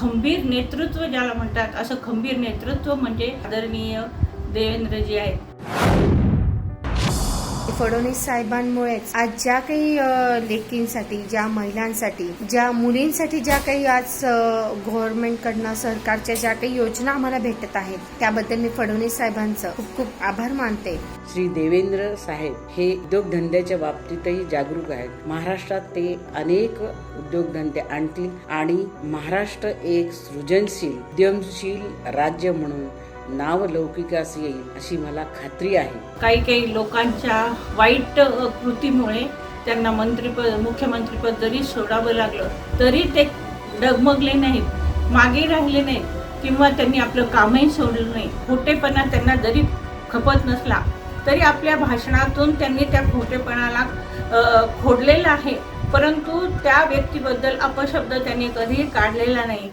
खंबीर नेतृत्व ज्याला म्हणतात असं खंबीर नेतृत्व म्हणजे आदरणीय देवेंद्रजी आहेत. फडणवीस साहेबांमुळेच आज ज्या काही लेकींसाठी ज्या महिलांसाठी ज्या मुलींसाठी ज्या काही आज गव्हर्नमेंटकडनं सरकारच्या ज्या काही योजना आम्हाला भेटत आहेत त्याबद्दल मी फडणवीस साहेबांचं खूप खूप आभार मानते. श्री देवेंद्र साहेब हे उद्योगधंद्याच्या बाबतीतही जागरूक आहेत. महाराष्ट्रात ते अनेक उद्योगधंदे आणतील आणि महाराष्ट्र एक सृजनशील उद्यमशील राज्य म्हणून नाव लौकिकास येईल अशी मला खात्री आहे. काही काही लोकांच्या वाईट कृतीमुळे त्यांना मंत्रीपद मुख्यमंत्रीपद जरी सोडावं लागलं तरी ते डगमगले नाहीत मागे राहिले नाहीत किंवा त्यांनी आपलं कामही सोडलं नाही. खोटेपणा त्यांना जरी खपत नसला तरी आपल्या भाषणातून त्यांनी त्या खोटेपणाला खोडलेलं आहे. परंतु त्या व्यक्तीबद्दल अपशब्द त्यांनी कधीही काढलेला नाही.